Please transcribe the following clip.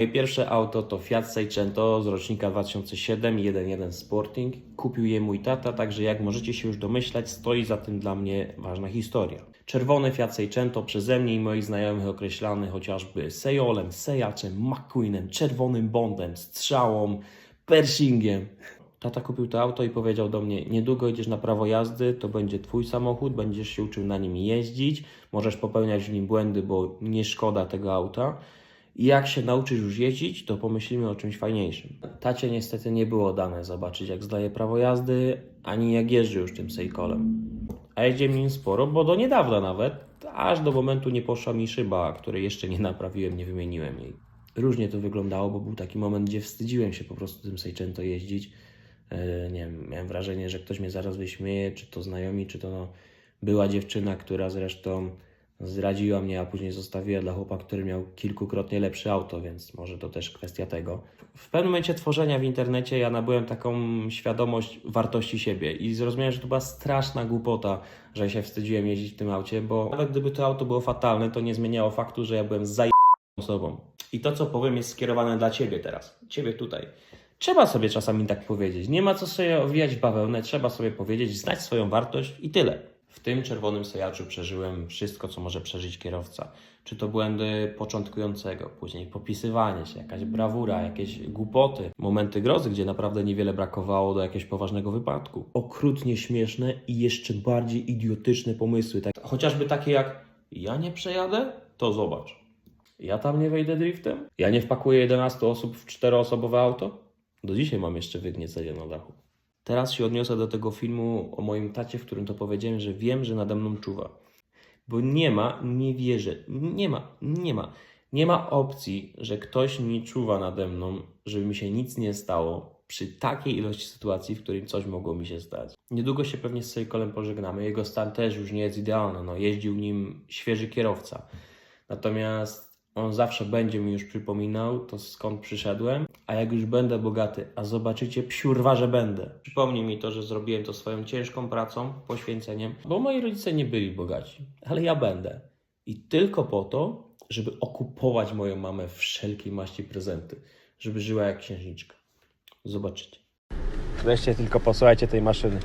Moje pierwsze auto to Fiat Seicento z rocznika 2007 1.1 Sporting. Kupił je mój tata, także jak możecie się już domyślać, stoi za tym dla mnie ważna historia. Czerwony Fiat Seicento przeze mnie i moich znajomych określany chociażby Sejolem, Sejaczem, McQueenem, Czerwonym Bondem, Strzałą, Pershingiem. Tata kupił to auto i powiedział do mnie: Niedługo idziesz na prawo jazdy, to będzie twój samochód, będziesz się uczył na nim jeździć, możesz popełniać w nim błędy, bo nie szkoda tego auta. I jak się nauczysz już jeździć, to pomyślimy o czymś fajniejszym. Tacie niestety nie było dane zobaczyć, jak zdaje prawo jazdy, ani jak jeżdżę już tym Sejkolem. A jedzie nim sporo, bo do niedawna nawet, aż do momentu nie poszła mi szyba, której jeszcze nie naprawiłem, nie wymieniłem jej. Różnie to wyglądało, bo był taki moment, gdzie wstydziłem się po prostu tym Seicento jeździć. E, nie wiem, miałem wrażenie, że ktoś mnie zaraz wyśmieje, czy to znajomi, czy to no, była dziewczyna, która zresztą zdradziła mnie, a później zostawiła dla chłopaka, który miał kilkukrotnie lepsze auto, więc może to też kwestia tego. W pewnym momencie tworzenia w internecie ja nabyłem taką świadomość wartości siebie i zrozumiałem, że to była straszna głupota, że się wstydziłem jeździć w tym aucie, bo nawet gdyby to auto było fatalne, to nie zmieniało faktu, że ja byłem zaj osobą. I to, co powiem, jest skierowane dla Ciebie teraz. Ciebie tutaj. Trzeba sobie czasami tak powiedzieć. Nie ma co sobie owijać bawełnę, trzeba sobie powiedzieć, znać swoją wartość i tyle. W tym czerwonym sejaczu przeżyłem wszystko, co może przeżyć kierowca. Czy to błędy początkującego, później popisywanie się, jakaś brawura, jakieś głupoty, momenty grozy, gdzie naprawdę niewiele brakowało do jakiegoś poważnego wypadku. Okrutnie śmieszne i jeszcze bardziej idiotyczne pomysły. Tak, chociażby takie jak ja nie przejadę, to zobacz. Ja tam nie wejdę driftem? Ja nie wpakuję 11 osób w czteroosobowe auto? Do dzisiaj mam jeszcze wygniecenie na dachu. Teraz się odniosę do tego filmu o moim tacie, w którym to powiedziałem, że wiem, że nade mną czuwa. Bo nie ma, nie wierzę, nie ma, nie ma, nie ma opcji, że ktoś mi czuwa nade mną, żeby mi się nic nie stało przy takiej ilości sytuacji, w którym coś mogło mi się stać. Niedługo się pewnie z Sejkolem pożegnamy. Jego stan też już nie jest idealny. No, jeździł nim świeży kierowca. Natomiast on zawsze będzie mi już przypominał to skąd przyszedłem, a jak już będę bogaty, a zobaczycie, psiurwa, że będę. Przypomni mi to, że zrobiłem to swoją ciężką pracą, poświęceniem, bo moi rodzice nie byli bogaci, ale ja będę. I tylko po to, żeby okupować moją mamę wszelkiej maści prezenty, żeby żyła jak księżniczka. Zobaczycie. Wreszcie tylko posłuchajcie tej maszyny.